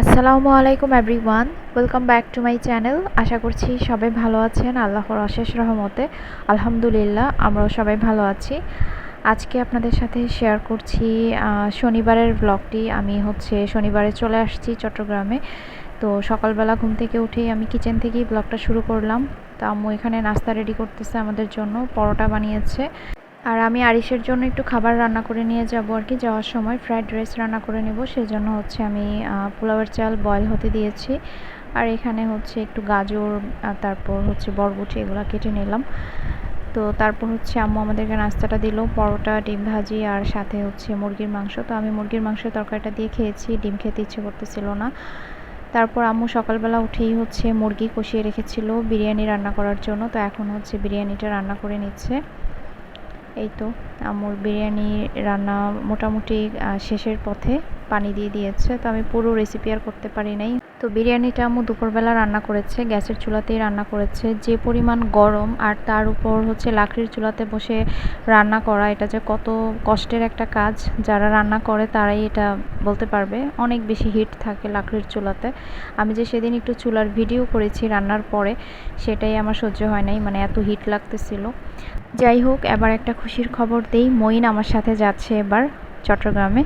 আসসালামু আলাইকুম everyone welcome back to my channel আশা করছি সবাই ভালো আছেন, আল্লাহর অশেষ রহমতে। আলহামদুলিল্লাহ, আমরাও সবাই ভালো আছি। আজকে আপনাদের সাথে শেয়ার করছি শনিবারের ব্লগটি আমি হচ্ছে শনিবারে চলে আসছি চট্টগ্রামে। তো সকালবেলা ঘুম থেকে উঠেই আমি কিচেন থেকেই ব্লগটা শুরু করলাম। তা আম্মু এখানে নাস্তা রেডি করতেছে আমাদের জন্য, পরোটা বানিয়েছে। আর আমি আরিসের জন্য একটু খাবার রান্না করে নিয়ে যাব আর কি। যাওয়ার সময় ফ্রাইড রাইস রান্না করে নেব। সেই জন্য হচ্ছে আমি পোলাওয়ের চাল বয়েল হতে দিয়েছি। আর এখানে হচ্ছে একটু গাজর তারপর হচ্ছে বরবটি এগুলো কেটে নিলাম। তো তারপর হচ্ছে আম্মু আমাদেরকে নাস্তাটা দিল, পরোটা, ডিম ভাজি আর সাথে হচ্ছে মুরগির মাংস। তো আমি মুরগির মাংসের তরকারিটা দিয়ে খেয়েছি, ডিম খেতে ইচ্ছে করতেছিল না। তারপর আম্মু সকালবেলা উঠেই হচ্ছে মুরগি কষিয়ে রেখেছিল বিরিয়ানি রান্না করার জন্য। তো এখন হচ্ছে বিরিয়ানিটা রান্না করে নিচ্ছে। এই তো আমুর বিরিয়ানি রান্না মোটামুটি শেষের পথে পানি দিয়ে দিয়েছে। তো আমি পুরো রেসিপি আর করতে পারি নাই। তো বিরিয়ানিটা আমু দুপুরবেলা রান্না করেছে, গ্যাসের চুলাতেই রান্না করেছে। যে পরিমাণ গরম আর তার উপর হচ্ছে লাকড়ির চুলাতে বসে রান্না করা, এটা যে কত কষ্টের একটা কাজ। যারা রান্না করে তারাই এটা বলতে পারবে, অনেক বেশি হিট থাকে লাকড়ির চুলাতে। আমি যে সেদিন একটু চুলার ভিডিও করেছি রান্নার পরে, সেটাই আমার সহ্য হয় নাই মানে এত হিট লাগতেছিল। যাই হোক, এবার একটা খুশির খবর দেই। মইন আমার সাথে যাচ্ছে এবার। চট্টগ্রামে।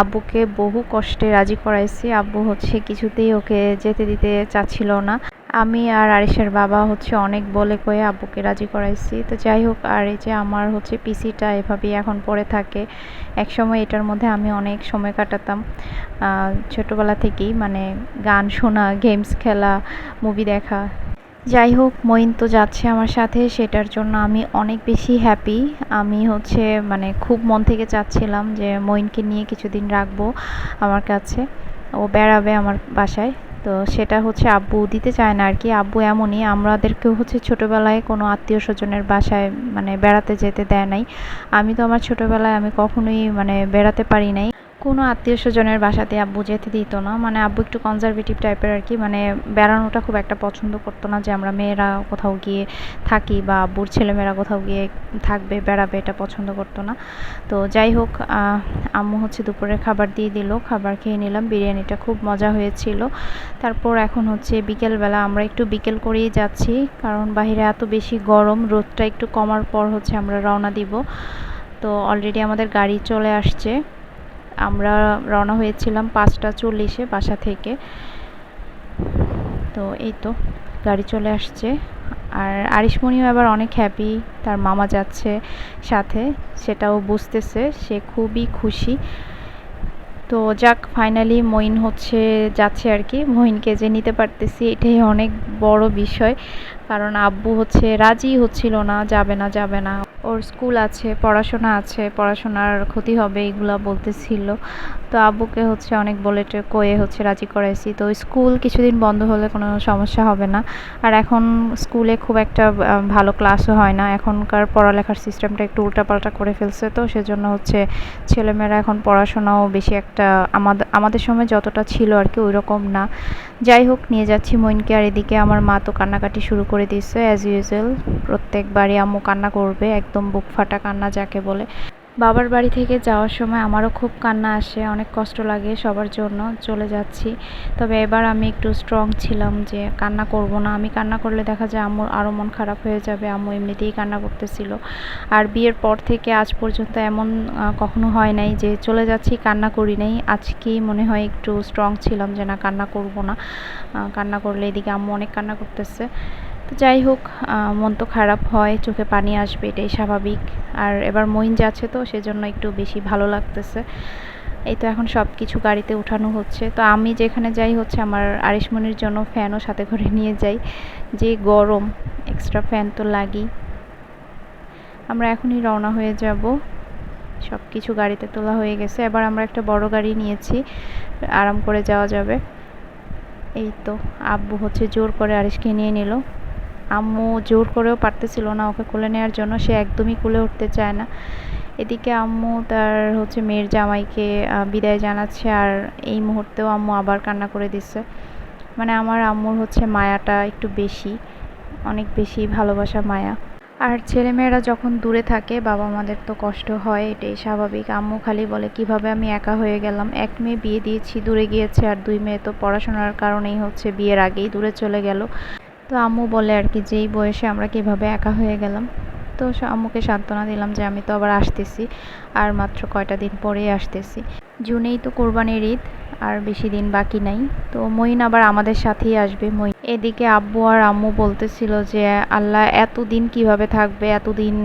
আব্বুকে বহু কষ্টে রাজি করাইছি। আব্বু হচ্ছে কিছুতেই ওকে যেতে দিতে চাচ্ছিল না। আমি আর আরিসের বাবা হচ্ছে অনেক বলে কয়ে আব্বুকে রাজি করাইছি। তো যাই হোক, আর এই যে আমার হচ্ছে পিসিটা এভাবেই এখন পড়ে থাকে। এক সময় এটার মধ্যে আমি অনেক সময় কাটাতাম। ছোটোবেলা থেকেই মানে গান শোনা গেমস খেলা মুভি দেখা যাই হোক মইন তো যাচ্ছে আমার সাথে, সেটার জন্য আমি অনেক বেশি হ্যাপি আমি হচ্ছে মানে খুব মন থেকে চাচ্ছিলাম যে মইনকে নিয়ে কিছুদিন রাখব আমার কাছে। ও বেড়াবে আমার বাসায়। তো সেটা হচ্ছে আব্বু দিতে চায় না আর কি আব্বু এমনই, আমাদেরকেও হচ্ছে ছোটোবেলায় কোনো আত্মীয় স্বজনের বাসায় মানে বেড়াতে যেতে দেয় নাই। আমি তো আমার ছোটোবেলায় আমি কখনোই মানে বেড়াতে পারি নাই। কোনো আত্মীয় স্বজনের বাসাতে আব্বু যেতে দিত না। মানে আব্বু একটু কনজারভেটিভ টাইপের আর কি মানে বেড়ানোটা খুব একটা পছন্দ করতো না যে আমরা মেয়েরা কোথাও গিয়ে থাকি বা আব্বুর ছেলেমেয়েরা কোথাও গিয়ে থাকবে, বেড়াবে, এটা পছন্দ করতো না। তো যাই হোক আম্মু হচ্ছে দুপুরের খাবার দিয়ে দিল, খাবার খেয়ে নিলাম, বিরিয়ানিটা খুব মজা হয়েছিল। তারপর এখন হচ্ছে বিকেলবেলা, আমরা একটু বিকেল করেই যাচ্ছি, কারণ বাহিরে এত বেশি গরম, রোদটা একটু কমার পর হচ্ছে আমরা রওনা দিব। তো অলরেডি আমাদের গাড়ি চলে আসছে। আমরা রওনা হয়েছিলাম পাঁচটা চল্লিশে বাসা থেকে। তো এই তো, গাড়ি চলে আসছে। আর আরিশমণিও এবার অনেক হ্যাপি তার মামা যাচ্ছে সাথে, সেটাও বুঝতেছে, সে খুবই খুশি। তো যাক ফাইনালি মইন হচ্ছে, যাচ্ছে আর কি। মইনকে যে নিতে পারতেছি, এটাই অনেক বড় বিষয়। কারণ আব্বু হচ্ছে, রাজি হচ্ছিল না, যাবে না যাবে না। ওর স্কুল আছে, পড়াশোনা আছে, পড়াশোনার ক্ষতি হবে, এগুলো বলতেছিল। তো আব্বুকে হচ্ছে অনেক বলে কয়ে হচ্ছে রাজি করাইছি। তো স্কুল কিছুদিন বন্ধ হলে কোনো সমস্যা হবে না। আর এখন স্কুলে খুব একটা ভালো ক্লাসও হয় না। এখনকার পড়ালেখার সিস্টেমটা একটু উল্টাপাল্টা করে ফেলছে তো, সেজন্য হচ্ছে ছেলেমেয়েরা এখন পড়াশোনাও বেশি একটা আমাদের আমাদের সময় যতটা ছিল আর কি ওই রকম না। যাই হোক, নিয়ে যাচ্ছি মইনকে। আর এদিকে আমার মা তো কান্নাকাটি শুরু করে দিচ্ছে অ্যাজ ইউজুয়াল প্রত্যেকবারই আম্মু কান্না করবে একদম বুক ফাটা কান্না যাকে বলে। বাবার বাড়ি থেকে যাওয়ার সময় আমারও খুব কান্না আসে, অনেক কষ্ট লাগে সবার জন্য, চলে যাচ্ছি। তবে এবার আমি একটু স্ট্রং ছিলাম যে কান্না করব না। আমি কান্না করলে দেখা যায় আম্মুর আরও মন খারাপ হয়ে যাবে, আম্মু এমনিতেই কান্না করতেছিল। আর বিয়ের পর থেকে আজ পর্যন্ত এমন কখনো হয় নাই যে চলে যাচ্ছি, কান্না করি নাই। আজকেই মনে হয় একটু স্ট্রং ছিলাম যে না, কান্না করব না। কান্না করলে এদিকে আম্মু অনেক কান্না করতেছে। যাই হোক মন তো খারাপ হয়, চোখে পানি আসবে, এটাই স্বাভাবিক। আর এবার মইন যাচ্ছে তো, সেজন্য একটু বেশি ভালো লাগতেছে। এই তো এখন সব কিছু গাড়িতে উঠানো হচ্ছে। তো আমি যেখানে যাই হচ্ছে, আমার আরিশমনির জন্য ফ্যানও সাথে করে নিয়ে যাই। যে গরম এক্সট্রা ফ্যান তো লাগি আমরা এখনই রওনা হয়ে যাব। সব কিছু গাড়িতে তোলা হয়ে গেছে। এবার আমরা একটা বড় গাড়ি নিয়েছি, আরাম করে যাওয়া যাবে। এই তো, আব্বু হচ্ছে জোর করে আরিশকে নিয়ে নিল। আম্মু জোর করেও পারতেছিল না ওকে কোলে নেওয়ার জন্য, সে একদমই কোলে উঠতে চায় না। এদিকে আম্মু তার হচ্ছে মেয়ের জামাইকে বিদায় জানাচ্ছে আর এই মুহূর্তেও আম্মু আবার কান্না করে দিচ্ছে। মানে আমার আম্মুর হচ্ছে মায়াটা একটু বেশি, অনেক বেশি ভালোবাসা মায়া। আর ছেলেমেয়েরা যখন দূরে থাকে, বাবা মাদের তো কষ্ট হয়, এটাই স্বাভাবিক। আম্মু খালি বলে, কীভাবে আমি একা হয়ে গেলাম? এক মেয়ে বিয়ে দিয়েছি, দূরে গিয়েছে আর দুই মেয়ে তো পড়াশোনার কারণেই হচ্ছে বিয়ের আগেই দূরে চলে গেল। তো আম্মু বলে আর কি, যেই বয়সে আমরা কীভাবে একা হয়ে গেলাম? তো আম্মুকে সান্ত্বনা দিলাম যে আমি তো আবার আসতেছি, আর মাত্র কয়টা দিন পরেই আসতেছি। জুনেই তো কোরবানির ঈদ, আর বেশি দিন বাকি নাই। তো মইন আবার আমাদের সাথেই আসবে মইন এদিকে আব্বু আর আম্মু বলতেছিল যে, আল্লাহ, এতদিন কীভাবে থাকবে? এতদিন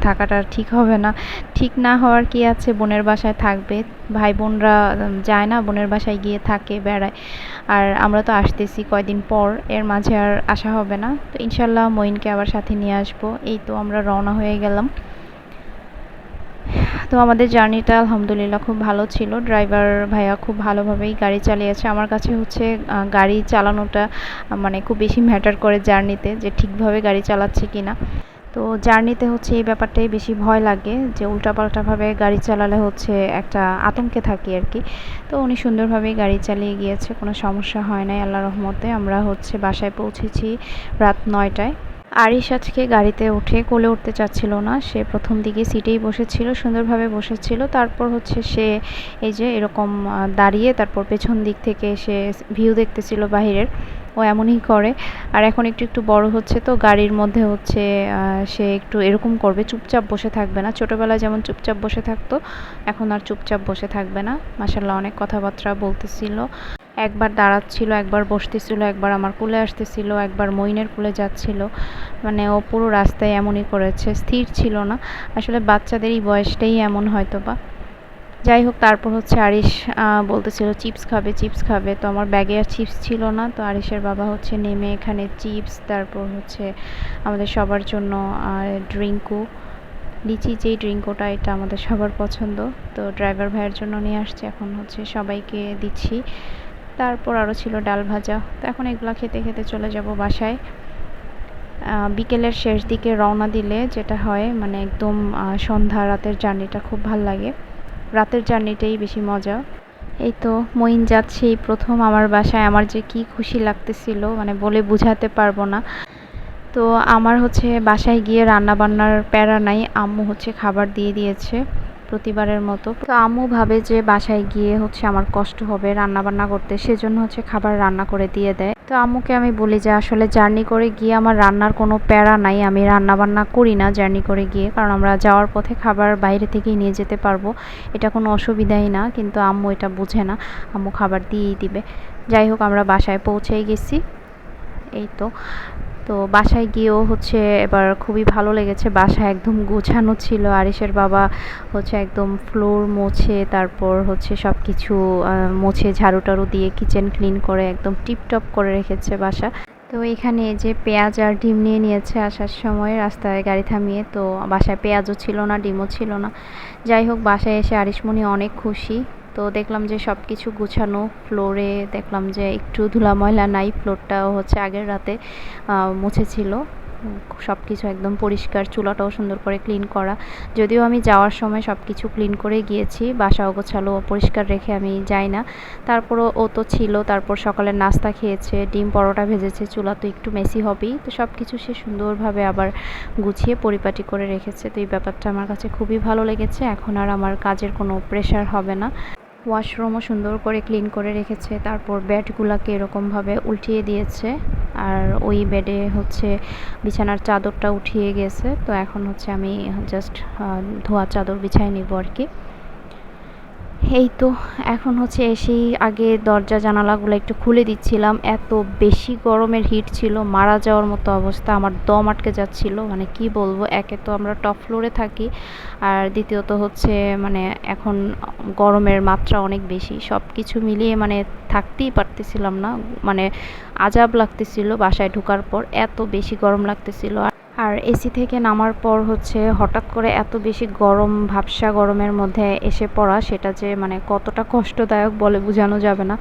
থাকাটা ঠিক হবে না। ঠিক না হওয়ার কি আছে? বোনের বাসায় থাকবে। ভাই বোনরা যায় না, বোনের বাসায় গিয়ে থাকে, বেড়ায়। আর আমরা তো আসতেছি কয়দিন পর, এর মাঝে আর আসা হবে না। তো ইনশাল্লাহ মঈনকে আবার সাথে নিয়ে আসব। এই তো আমরা রওনা হয়ে গেলাম। তো আমাদের জার্নিটা আলহামদুলিল্লাহ খুব ভালো ছিল। ড্রাইভার ভাইয়া খুব ভালোভাবেই গাড়ি চালিয়েছে। আমার কাছে হচ্ছে গাড়ি চালানোটা মানে খুব বেশি ম্যাটার করে জার্নিতে যে ঠিকভাবে গাড়ি চালাচ্ছে কি না তো জার্নিতে হচ্ছে এই ব্যাপারটাই বেশি ভয় লাগে যে উল্টাপাল্টাভাবে গাড়ি চালালে হচ্ছে একটা আতঙ্কে থাকি আর কি। তো উনি সুন্দরভাবেই গাড়ি চালিয়ে গিয়েছে, কোনো সমস্যা হয় নাই। আল্লাহ রহমতে আমরা হচ্ছে বাসায় পৌঁছেছি রাত নয়টায়। আরিশ আজকে গাড়িতে উঠে কোলে উঠতে চাচ্ছিল না। সে প্রথম দিকে সিটেই বসেছিল, সুন্দরভাবে বসেছিল। তারপর হচ্ছে সে এই যে এরকম দাঁড়িয়ে তারপর পেছন দিক থেকে সে ভিউ দেখতেছিল বাহিরের। ও এমনই করে। আর এখন একটু একটু বড় হচ্ছে তো গাড়ির মধ্যে হচ্ছে সে একটু এরকম করবে, চুপচাপ বসে থাকবে না। ছোটোবেলায় যেমন চুপচাপ বসে থাকতো, এখন আর চুপচাপ বসে থাকবে না। মাসাল্লাহ অনেক কথাবার্তা বলতেছিল। একবার দাঁড়াচ্ছিল, একবার বসতেছিল, একবার আমার কুলে আসতেছিল, একবার মইনের কুলে যাচ্ছিল। মানে ও পুরো রাস্তায় এমনই করেছে, স্থির ছিল না। আসলে বাচ্চাদের এই বয়সটাই এমন হয়তো বা যাই হোক, তারপর হচ্ছে আরিশ বলতেছিল, চিপস খাবে চিপস খাবে। তো আমার ব্যাগে আর চিপস ছিল না। তো আরিশের বাবা হচ্ছে নেমে এখানে চিপস, তারপর হচ্ছে আমাদের সবার জন্য ড্রিঙ্কও। লিচি যেই ড্রিঙ্কোটা এটা আমাদের সবার পছন্দ। তো ড্রাইভার ভাইয়ের জন্য নিয়ে আসছে। এখন হচ্ছে সবাইকে দিচ্ছি। তারপর আরও ছিল ডাল ভাজা। তো এখন এগুলো খেতে খেতে চলে যাব বাসায়। বিকেলের শেষ দিকে রওনা দিলে যেটা হয় মানে একদম সন্ধ্যা, রাতের জার্নিটা খুব ভালো লাগে। রাতের জার্নিটাই বেশি মজা। এই তো মইন যাচ্ছি প্রথম আমার বাসায়। আমার যে কি খুশি লাগতেছিল মানে বলে বুঝাতে পারব না। তো আমার হচ্ছে বাসায় গিয়ে রান্না বান্নার প্যারা নাই, আম্মু হচ্ছে খাবার দিয়ে দিয়েছে। প্রতিবারের মতো। তো আম্মু ভাবে যে বাসায় গিয়ে হচ্ছে আমার কষ্ট হবে রান্না বান্না করতে, সেজন্য হচ্ছে খাবার রান্না করে দিয়ে দেয়। তো আম্মুকে আমি বলি যে আসলে জার্নি করে গিয়ে আমার রান্নার কোনো প্যারা নাই, আমি রান্না বান্না করি না জার্নি করে গিয়ে, কারণ আমরা যাওয়ার পথে খাবার বাইরে থেকেই নিয়ে যেতে পারব। এটা কোনো অসুবিধাই না, কিন্তু আম্মু এটা বুঝে না। আম্মু খাবার দিয়েই দিবে। যাই হোক, আমরা বাসায় পৌঁছেই গেছি। এই তো। তো বাসায় গিয়েও হচ্ছে এবার খুবই ভালো লেগেছে। বাসা একদম গোছানো ছিল। আরিসের বাবা হচ্ছে একদম ফ্লোর মোছে, তারপর হচ্ছে সব কিছু মোছে ঝাড়ু টাড়ু দিয়ে কিচেন ক্লিন করে একদম টিপটপ করে রেখেছে বাসা। তো এখানে যে পেঁয়াজ আর ডিম নিয়ে নিয়েছে আসার সময় রাস্তায় গাড়ি থামিয়ে, তো বাসায় পেঁয়াজও ছিল না, ডিমও ছিল না। যাই হোক, বাসায় এসে আরিসমণি অনেক খুশি। তো দেখলাম যে সব কিছু গুছানো ফ্লোরে দেখলাম যে একটু ধুলা ময়লা নাই ফ্লোরটাও হচ্ছে আগের রাতে মুছেছিল। সব কিছু একদম পরিষ্কার, চুলাটাও সুন্দর করে ক্লিন করা। যদিও আমি যাওয়ার সময় সব কিছু ক্লিন করে গিয়েছি, বাসা গোছালো পরিষ্কার রেখে আমি যাই না। তারপরও ও তো ছিল, তারপর সকালে নাস্তা খেয়েছে, ডিম পরোটা ভেজেছে, চুলা তো একটু মেসি হবেই। তো সব কিছু সে সুন্দরভাবে আবার গুছিয়ে পরিপাটি করে রেখেছে। তো এই ব্যাপারটা আমার কাছে খুবই ভালো লেগেছে। এখন আর আমার কাজের কোনো প্রেশার হবে না। ওয়াশরুমও সুন্দর করে ক্লিন করে রেখেছে। তারপর বেডগুলোকে এরকমভাবে উল্টিয়ে দিয়েছে। আর ওই বেডে হচ্ছে বিছানার চাদরটা উঠিয়ে গেছে। তো এখন হচ্ছে আমি জাস্ট ধোয়া চাদর বিছাই নিব আর কি। এই তো, এখন হচ্ছে এসেই আগে দরজা জানালাগুলো একটু খুলে দিচ্ছিলাম। এত বেশি গরমের হিট ছিল, মারা যাওয়ার মতো অবস্থা, আমার দম আটকে যাচ্ছিল। মানে কি বলব, একে তো আমরা টপ ফ্লোরে থাকি। আর দ্বিতীয়ত হচ্ছে মানে এখন গরমের মাত্রা অনেক বেশি। সব কিছু মিলিয়ে মানে থাকতেই পারতেছিলাম না। মানে আজাব লাগতেছিল বাসায় ঢোকার পর, এত বেশি গরম লাগতেছিল। আর এসি থেকে নামার পর হচ্ছে হঠাৎ করে এত বেশি গরম, ভাবসা গরমের মধ্যে এসে পড়া, সেটা যে মানে কতটা কষ্টদায়ক বলে বোঝানো যাবে না।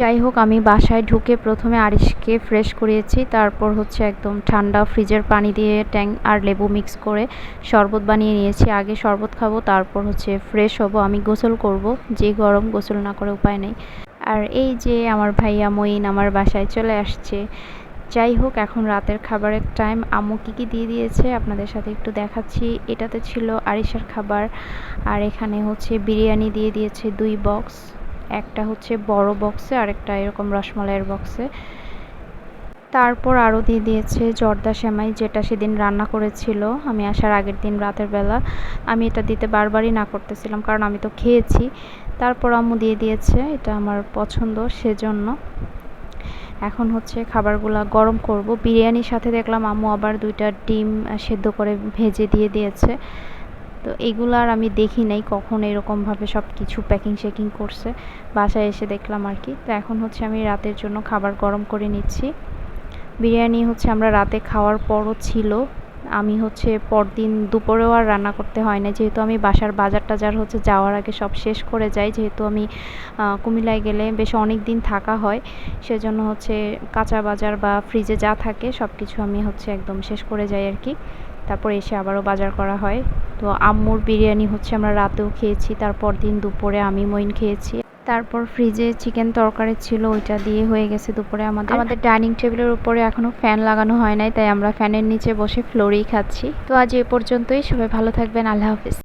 যাই হোক, আমি বাসায় ঢুকে প্রথমে আরিশকে ফ্রেশ করিয়েছি, তারপর হচ্ছে একদম ঠান্ডা ফ্রিজের পানি দিয়ে ট্যাং আর লেবু মিক্স করে শরবত বানিয়ে নিয়েছি। আগে শরবত খাব, তারপর হচ্ছে ফ্রেশ হব। আমি গোসল করব, যে গরম গোসল না করে উপায় নেই। আর এই যে আমার ভাইয়া মইন আমার বাসায় চলে আসছে যাই হোক, এখন রাতের খাবারের টাইম আম্মু কী কী দিয়ে দিয়েছে? আপনাদের সাথে একটু দেখাচ্ছি। এটাতে ছিল আরিশার খাবার, আর এখানে হচ্ছে বিরিয়ানি দিয়ে দিয়েছে দুই বক্স একটা হচ্ছে বড় বক্সে আর একটা এরকম রসমালাইয়ের বক্সে তারপর আরও দিয়ে দিয়েছে জর্দা সেমাই, যেটা সেদিন রান্না করেছিল। আমি আসার আগের দিন রাতের বেলা। আমি এটা দিতে বারবারই না করতেছিলাম, কারণ আমি তো খেয়েছি। তারপর আম্মু দিয়ে দিয়েছে, এটা আমার পছন্দ সেজন্য। এখন হচ্ছে খাবারগুলো গরম করব। বিরিয়ানির সাথে দেখলাম আম্মু আবার দুইটা ডিম সেদ্ধ করে ভেজে দিয়ে দিয়েছে। তো এগুলো আর আমি দেখি নাই কখন এরকমভাবে সব কিছু প্যাকিং শেকিং করছে। বাসায় এসে দেখলাম আর কি। তো এখন হচ্ছে আমি রাতের জন্য খাবার গরম করে নিচ্ছি। বিরিয়ানি হচ্ছে আমরা রাতে খাওয়ার পরও ছিল। আমি হচ্ছে পরদিন দুপুরেও আর রান্না করতে হয় না যেহেতু আমি বাসার বাজার টাজার হচ্ছে যাওয়ার আগে সব শেষ করে যাই। যেহেতু আমি কুমিল্লায় গেলে বেশ অনেক দিন থাকা হয়। সেজন্য হচ্ছে কাঁচা বাজার বা ফ্রিজে যা থাকে সব কিছু আমি হচ্ছে একদম শেষ করে যাই আর কি। তারপর এসে আবারও বাজার করা হয়। তো আম্মুর বিরিয়ানি হচ্ছে আমরা রাতেও খেয়েছি তারপর দিন দুপুরে আমি মইন খেয়েছি। তারপর ফ্রিজে চিকেন তরকারি ছিল, ওইটা দিয়ে হয়ে গেছে দুপুরে আমাদের। আমাদের ডাইনিং টেবিলের উপরে এখনও ফ্যান লাগানো হয় নাই, তাই আমরা ফ্যানের নিচে বসে ফ্লোরেই খাচ্ছি। তো আজ এ পর্যন্তই, সবাই ভালো থাকবেন, আল্লাহ হাফিজ।